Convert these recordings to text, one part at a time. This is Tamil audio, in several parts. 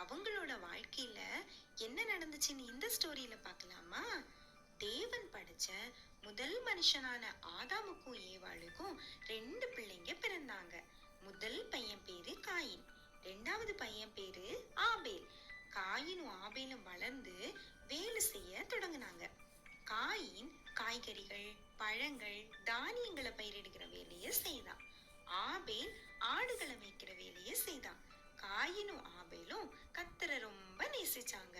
அவங்களோட வாழ்க்கையில என்ன நடந்துச்சுன்னு இந்த ஸ்டோரியில பார்க்கலாமா? தேவன் படைச்ச முதல் மனுஷனான ஆதாமுக்கும் ஏவாளுக்கும் ரெண்டு பிள்ளைங்க பிறந்தாங்க. முதல் பையன் பேரு காயின். ரெண்டாவது பையன் பேரு ஆபேல். காயினும் ஆபேலும் வளர்ந்து வேலை செய்ய தொடங்கினாங்க. காயின் காய்கறிகள் பழங்கள் தானியங்களை பயிரிடுகிற வேலையை செய்தான். ஆபேல் ஆடுகளை மேய்க்கிற வேலையை செய்தான். காயினும் ஆபேலும் கத்தரை ரொம்ப நேசிச்சாங்க.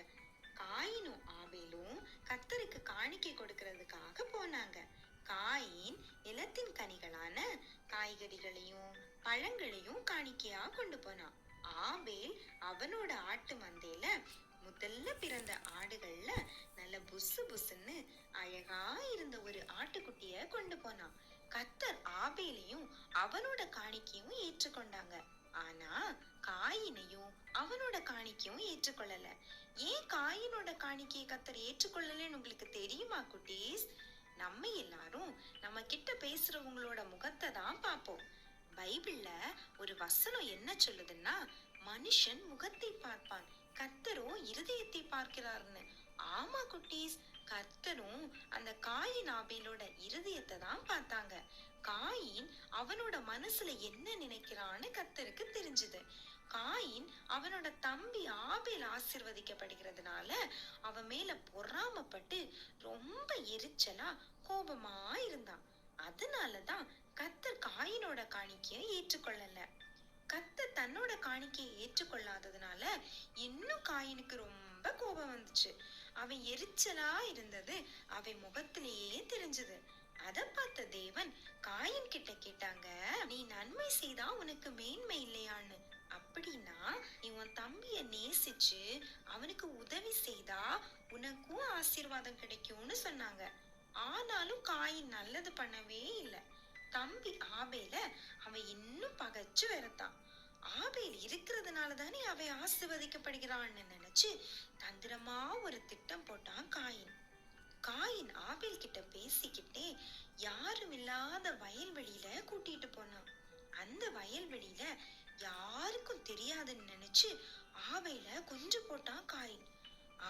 காயினும் ஆபேலும் கத்தருக்கு காணிக்கை கொடுக்கறதுக்காக போனாங்க. காயின் நிலத்தின் கனிகளான காய்கறிகளையும் பழங்களையும் காணிக்கையா கொண்டு போனான். ஆபேல் அவனோட ஆட்டு மந்தையில முதல்ல பிறந்த ஆடுகள்ல நல்ல புசு புசுன்னு அழகா இருந்த ஒரு ஆட்டுக்குட்டிய கொண்டு போனான். கத்தர் ஆபேலையும் அவனோட காணிக்கையும் ஏற்றுக்கொண்டாங்க. ஆனா காயினையும் அவனோட காணிக்கையும் ஏற்றுக்கொள்ளல. ஏன் காயினோட காணிக்கையை கத்தர் ஏற்றுக்கொள்ளலன்னு உங்களுக்கு தெரியுமா குட்டீஸ்? நம்ம எல்லாரும் நம்ம கிட்ட பேசுறவங்களோட முகத்தை தான் பார்ப்போம். பைபிள்ல ஒரு வசனம் என்ன சொல்லுதுன்னா மனுஷன் முகத்தை பார்ப்பான் கத்தரும் இருதயத்தை பார்க்கிறார்னு. ஆமா குட்டீஸ். கர்த்தரும் அந்த காயின் ஆபேலோட இருதயத்தை தான் பார்த்தாங்க. காயின் அவனோட மனசுல என்ன நினைக்கிறான்னு கர்த்தருக்கு தெரிஞ்சது. காயின் அவனோட தம்பி ஆபேல் ஆசிர்வதிக்கப்படுகிறதுனால அவன் மேல பொறாமப்பட்டு ரொம்ப எரிச்சலா கோபமா இருந்தான். அதனாலதான் கத்தர் காயினோட காணிக்கையை ஏற்றுக்கொள்ளல. கத்தர் தன்னோட காணிக்கையை ஏற்றுக்கொள்ளாததுனால இன்னும் காயினுக்கு ரொம்ப ரொம்ப கோபம் வந்துச்சு. அவன் எரிச்சலா இருந்தது. அவன் முகத்திலேயே தெரிஞ்சது. அத பார்த்த தேவன் காயின் கிட்ட கேட்டாங்க நீ நன்மை செய்தா உனக்கு மேன்மை இல்லையான்னு? அப்படின்னா நீ உன் தம்பிய நேசிச்சு அவனுக்கு உதவி செய்தா உனக்கும் ஆசீர்வாதம் கிடைக்கும்னு சொன்னாங்க. ஆனாலும் காயின் நல்லது பண்ணவே இல்லை. தம்பி ஆபேல அவன் இன்னும் பகைச்சு வரத்தான் ஆபேல் இருக்கிறதுனால தானே அவை ஆசிர்வதிக்கப்படுகிறான்னு நினைச்சு தந்திரமா ஒரு திட்டம் போட்டான் காயின். காயின் ஆபேல் கிட்ட பேசிக்கிட்டே யாரும் இல்லாத வயல்வெளியில கூட்டிட்டு போனான். அந்த வயல்வெளியில யாருக்கும் தெரியாதுன்னு நினைச்சு ஆபேல கொஞ்சம் போட்டான் காயின்.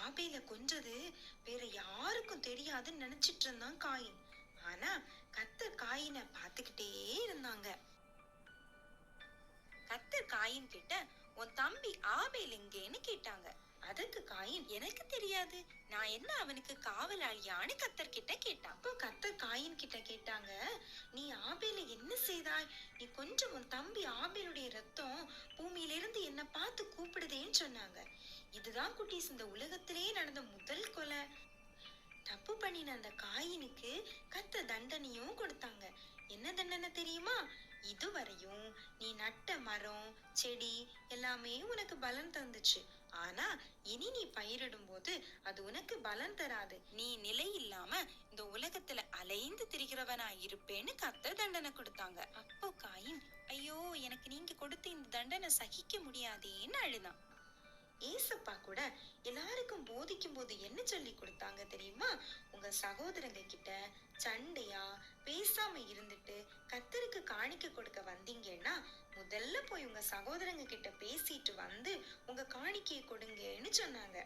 ஆபேல கொஞ்சது வேற யாருக்கும் தெரியாதுன்னு நினைச்சிட்டு இருந்தான் காயின். ஆனா கத்தர் காயினை பார்த்துக்கிட்டே இருந்தாங்க. கத்தர் காயின் கிட்ட உன் தம்பி ஆபேல் எங்கேன்னு கேட்டாங்க. அதுக்கு காயின் எனக்கு தெரியாது. நான் என்ன அவனுக்கு காவலாளியான்னு கத்தர் கிட்ட கேட்டான். அப்போ கத்தர் காயின் கிட்ட கேட்டாங்க நீ ஆபேல என்ன செய்தாய்? நீ கொஞ்சம் உன் தம்பி ஆபேலுடைய ரத்தம் பூமியிலிருந்து என்ன பார்த்து கூப்பிடுதேன்னு சொன்னாங்க. இதுதான் குட்டீஸ் இந்த உலகத்திலே நடந்த முதல் கொலை. தப்பு பண்ணின அந்த காயினுக்கு கத்த தண்டனையும் கொடுத்தாங்க. என்ன தண்டனை தெரியுமா? இதுவரையும் நீ நட்ட மரம் செடி எல்லாமே உனக்கு பலன் தந்துச்சு. ஆனா இனி நீ பயிரிடும் போது அது உனக்கு பலன் தராது. நீ நிலை இல்லாம இந்த உலகத்துல அலைந்து திரிகிறவனா இருப்பேன்னு கத்த தண்டனை கொடுத்தாங்க. அப்போ காயின் ஐயோ எனக்கு நீங்க கொடுத்த இந்த தண்டனை சகிக்க முடியாதேன்னு அழுதான். ஏசப்பா கூட எல்லாருக்கும் போதிக்கும் போது என்ன சொல்லி கொடுத்தாங்க தெரியுமா? உங்க சகோதரங்க கிட்ட சண்டையா பேசாம இருந்துட்டு கத்தருக்கு காணிக்க கொடுக்க வந்தீங்கன்னா முதல்ல போய் உங்க சகோதரங்க கிட்ட பேசிட்டு வந்து உங்க காணிக்கையை கொடுங்கன்னு சொன்னாங்க.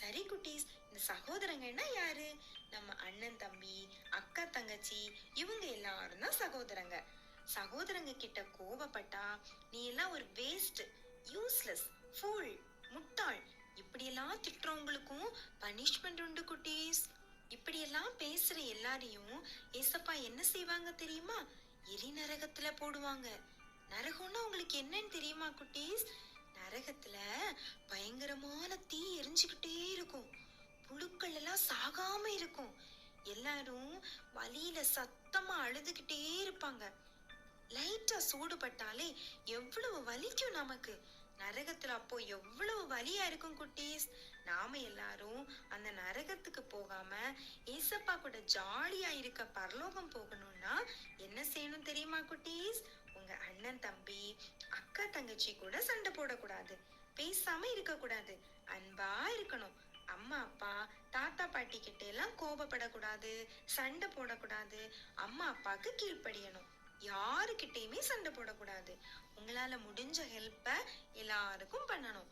சரி குட்டீஸ் இந்த சகோதரங்கன்னா யாரு? நம்ம அண்ணன் தம்பி அக்கா தங்கச்சி இவங்க எல்லாரும் தான் சகோதரங்க. சகோதரங்க கிட்ட கோபப்பட்டா நீ எல்லாம் ஒரு வேஸ்ட் யூஸ்லெஸ் ஃபுல் முட்டாள். இப்படியெல்லாம் திட்டுறவங்களுக்கும் பனிஷ்மெண்ட் உண்டு குட்டீஸ். இப்படியெல்லாம் பேசுற எல்லாரையும் ஏசப்பா என்ன செய்வாங்க தெரியுமா? எரி நரகத்துல போடுவாங்க. நரகம்னா உங்களுக்கு என்னன்னு தெரியுமா குட்டீஸ்? நரகத்துல பயங்கரமான தீ எரிஞ்சுக்கிட்டே இருக்கும். புழுக்கள் எல்லாம் சாகாம இருக்கும். எல்லாரும் வலியில சத்தமா அழுதுகிட்டே இருப்பாங்க. லைட்டா சூடுபட்டாலே எவ்வளவு வலிக்கும் நமக்கு. நரகத்துல அப்போ எவ்வளவு வலியா இருக்கும் குட்டீஸ்? நாம எல்லாரும் அந்த நரகத்துக்கு போகாம ஏசப்பா கூட ஜாலியா இருக்க பரலோகம் போகணும்னா என்ன செய்யணும் தெரியுமா குட்டீஸ்? உங்க அண்ணன் தம்பி அக்கா தங்கச்சி கூட சண்டை போடக்கூடாது. பேசாம இருக்க கூடாது அன்பா இருக்கணும். அம்மா அப்பா தாத்தா பாட்டி கிட்ட எல்லாம் கோபப்படக்கூடாது. சண்டை போடக்கூடாது. அம்மா அப்பாக்கு கீழ்ப்படியணும். யாருக்கிட்டேயுமே சண்டை போடக்கூடாது. உங்களால் முடிஞ்ச ஹெல்ப்பை எல்லாருக்கும் பண்ணணும்.